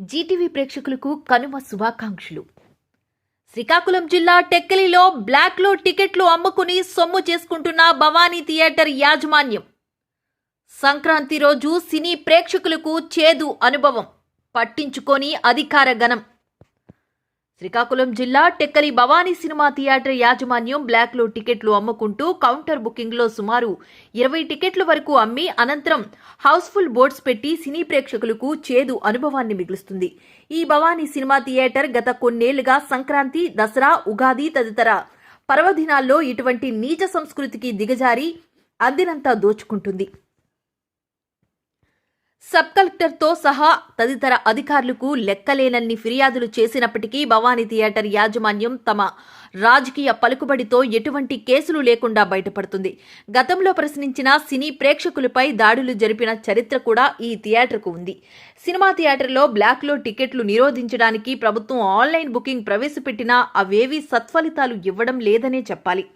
Zee TV ప్రేక్షకులకు కనుమ శుభాకాంక్షలు. శ్రీకాకుళం జిల్లా టెక్కలిలో బ్లాక్లో టికెట్లు అమ్ముకుని సొమ్ము చేసుకుంటున్న భవానీ థియేటర్ యాజమాన్యం. సంక్రాంతి రోజు సినీ ప్రేక్షకులకు చేదు అనుభవం. పట్టించుకొని అధికార గణం. శ్రీకాకుళం జిల్లా టెక్కలి భవానీ సినిమా థియేటర్ యాజమాన్యం బ్లాక్లో టికెట్లు అమ్ముకుంటూ కౌంటర్ బుకింగ్లో సుమారు ఇరవై టికెట్ల వరకు అమ్మి అనంతరం హౌస్ఫుల్ బోర్డ్స్ పెట్టి సినీ ప్రేక్షకులకు చేదు అనుభవాన్ని మిగులుస్తుంది. ఈ భవానీ సినిమా థియేటర్ గత కొన్నేళ్ళుగా సంక్రాంతి దసరా ఉగాది తదితర పర్వదినాల్లో ఇటువంటి నీచ సంస్కృతికి దిగజారి అందినంతా దోచుకుంటుంది. సబ్ కలెక్టర్తో సహా తదితర అధికారులకు లెక్కలేనన్ని ఫిర్యాదులు చేసినప్పటికీ భవానీ థియేటర్ యాజమాన్యం తమ రాజకీయ పలుకుబడితో ఎటువంటి కేసులు లేకుండా బయటపడుతుంది. గతంలో ప్రశ్నించిన సినీ ప్రేక్షకులపై దాడులు జరిపిన చరిత్ర కూడా ఈ థియేటర్కు ఉంది. సినిమా థియేటర్లో బ్లాక్లో టికెట్లు నిరోధించడానికి ప్రభుత్వం ఆన్లైన్ బుకింగ్ ప్రవేశపెట్టినా అవేవీ సత్ఫలితాలు ఇవ్వడం లేదనే చెప్పాలి.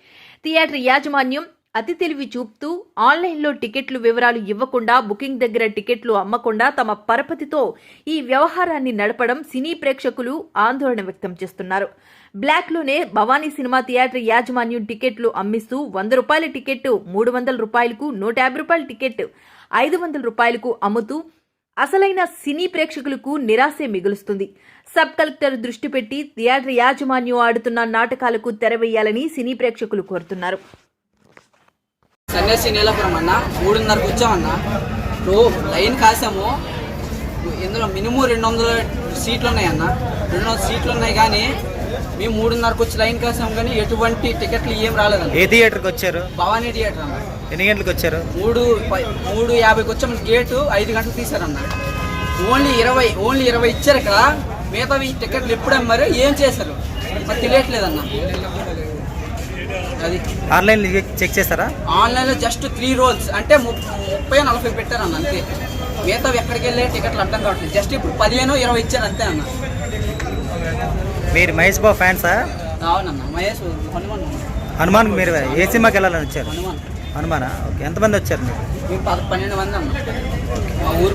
థియేటర్ యాజమాన్యం అతి తెలివి చూపుతూ ఆన్లైన్లో టికెట్లు వివరాలు ఇవ్వకుండా బుకింగ్ దగ్గర టికెట్లు అమ్మకుండా తమ పరపతితో ఈ వ్యవహారాన్ని నడపడం సినీ ప్రేక్షకులు ఆందోళన వ్యక్తం చేస్తున్నారు. బ్లాక్లోనే భవానీ సినిమా థియేటర్ యాజమాన్యం టికెట్లు అమ్మిస్తూ వంద రూపాయల టికెట్ మూడు వందల రూపాయలకు నూట యాభై రూపాయల టికెట్ ఐదు వందల రూపాయలకు అమ్ముతూ అసలైన సినీ ప్రేక్షకులకు నిరాశే మిగులుస్తుంది. సబ్ కలెక్టర్ దృష్టి పెట్టి థియేటర్ యాజమాన్యం ఆడుతున్న నాటకాలకు తెరవేయాలని సినీ ప్రేక్షకులు కోరుతున్నారు. సన్యాసి నీలపురం అన్న మూడున్నరకు వచ్చామన్న నువ్వు లైన్ కాసాము. ఇందులో మినిమం రెండు వందల సీట్లు ఉన్నాయన్న రెండు వందల సీట్లు ఉన్నాయి కానీ మేము మూడున్నరకు వచ్చి లైన్ కాసాము కానీ ఎటువంటి టికెట్లు ఏం రాలేదన్న. ఏ థియేటర్కి వచ్చారు? భవానీ థియేటర్ అన్న. ఎన్ని గంటలకు వచ్చారు? మూడు మూడు యాభైకి వచ్చాము. గేటు ఐదు గంటలు తీశారన్న. ఓన్లీ ఇరవై ఓన్లీ ఇరవై ఇచ్చారు ఇక్కడ. మిగతావి టికెట్లు ఎప్పుడు అమ్మారు? ఏం చేశారు? తెలియట్లేదన్న. అది. ఆన్లైన్ చెక్ చేస్తారా? ఆన్లైన్లో జస్ట్ త్రీ రోల్స్ అంటే ముప్పై నలభై పెట్టారు అన్న అంతే మిగతావి ఎక్కడికి వెళ్ళే టికెట్లు అర్థం కావట్లేదు. జస్ట్ ఇప్పుడు పదిహేను ఇరవై ఇచ్చారు అంతే అన్న. మీరు మహేష్ బాబు ఫ్యాన్సా? అవునన్న మహేష్ హనుమాన్. హనుమాన్ మీరు ఏ సినిమాకి వెళ్ళాలని వచ్చారు? హనుమాన్. హనుమానా? ఓకే ఎంతమంది వచ్చారు మీరు? పన్నెండు మంది అన్న. మా ఊరు